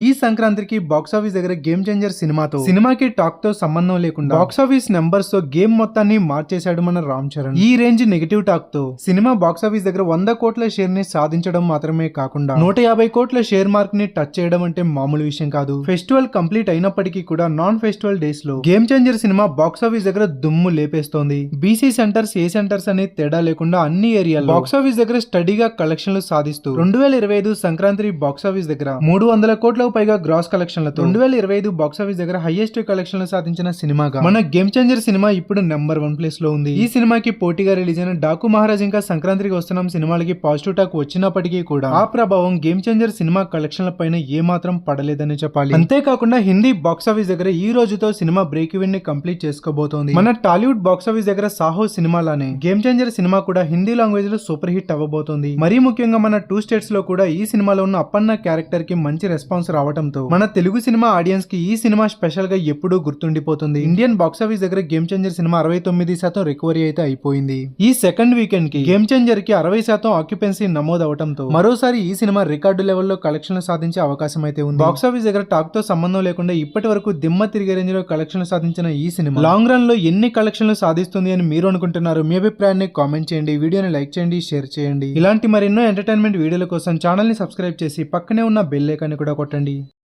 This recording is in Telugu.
ఈ సంక్రాంతికి బాక్స్ ఆఫీస్ దగ్గర గేమ్ చేంజర్ సినిమాతో సినిమాకి టాక్తో సంబంధం లేకుండా బాక్స్ ఆఫీస్ నెంబర్స్తో గేమ్ మొత్తాన్ని మార్చేశాడు మన రామ్ చరణ్. ఈ రేంజ్ నెగటివ్ టాక్తో సినిమా బాక్స్ ఆఫీస్ దగ్గర వంద కోట్ల షేర్ని సాధించడం మాత్రమే కాకుండా నూట యాభై కోట్ల షేర్ మార్క్ని టచ్ చేయడం అంటే మామూలు విషయం కాదు. ఫెస్టివల్ కంప్లీట్ అయినప్పటికీ కూడా నాన్ ఫెస్టివల్ డేస్లో Game Changer cinema box office దగ్గర దుమ్ము లేపేస్తోంది. బీసీ సెంటర్స్ ఏ సెంటర్స్ అనే తేడా లేకుండా అన్ని ఏరియాలో బాక్స్ ఆఫీస్ దగ్గర స్టడీగా కలెక్షన్లు సాధిస్తూ రెండు వేల ఇరవై ఐదు సంక్రాంతి బాక్స్ ఆఫీస్ దగ్గర మూడు వందల కోట్లకు పైగా గ్రాస్ కలెక్షన్లతో రెండు వేల ఇరవై ఐదు బాక్స్ ఆఫీస్ దగ్గర హైయెస్ట్ కలెక్షన్లు సాధించిన సినిమాగా. మన గేమ్ చేంజర్ సినిమా ఇప్పుడు నెంబర్ వన్ ప్లేస్లో ఉంది. ఈ సినిమాకి పోటీగా రిలీజ్ అయిన డాకు మహారాజ్ ఇంకా సంక్రాంతికి వస్తున్నాం సినిమాలకి పాజిటివ్ టాక్ వచ్చినప్పటికీ కూడా. ఆ ప్రభావం గేమ్ చేంజర్ సినిమా కలెక్షన్ల పైన ఏ మాత్రం పడలేదని చెప్పాలి. అంతేకాకుండా హిందీ బాక్స్ ఆఫీస్ దగ్గర ఈ రోజుతో సినిమా బ్రేక్ ఈవెన్ని కంప్లీట్ చేసుకోబోతోంది. మన టాలీవుడ్ బాక్స్ ఆఫీస్ దగ్గర సాహో సినిమాలానే. గేమ్ చేంజర్ సినిమా కూడా హిందీ లాంగ్వేజ్లో సూపర్ హిట్ అవ్వబోతోంది. మరీ ముఖ్యంగా మన టూ స్టేట్స్లో కూడా ఈ సినిమాలో ఉన్న అప్పన్న క్యారెక్టర్కి మంచి రెస్పాన్స్ రావడంతో మన తెలుగు సినిమా ఆడియన్స్కి ఈ సినిమా స్పెషల్గా ఎప్పుడూ గుర్తుండిపోతుంది. ఇండియన్ బాక్స్ ఆఫీస్ దగ్గర గేమ్ చేంజర్ సినిమా అరవై తొమ్మిది శాతం రికవరీ అయితే అయిపోయింది. ఈ సెకండ్ వీకెండ్కి గేమ్ చేంజర్కి అరవై శాతం ఆక్యుపెన్సీ నమోదు అవడంతో మరోసారి ఈ సినిమా రికార్డు లెవెల్లో కలెక్షన్లు సాధించే అవకాశం అయితే ఉంది. బాక్స్ ఆఫీస్ దగ్గర టాక్తో సంబంధం లేకుండా ఇప్పటి వరకు దిమ్మ తిరిగే రేంజ్లో కలెక్షన్లు సాధించిన ఈ సినిమా లాంగ్ రన్లో ఎన్ని కలెక్షన్లు సాధిస్తుంది అని మీరు అనుకుంటున్నారు మీ అభిప్రాయాన్ని కామెంట్ చేయండి. వీడియోని లైక్ చేయండి షేర్ చేయండి. ఇలాంటి మరెన్నో ఎంటర్టైన్మెంట్ వీడియోల కోసం ఛానల్ని సబ్స్క్రైబ్ చేసి పక్కనే ఉన్న బెల్ ఐకాన్ని కూడా కొట్టండి. Andi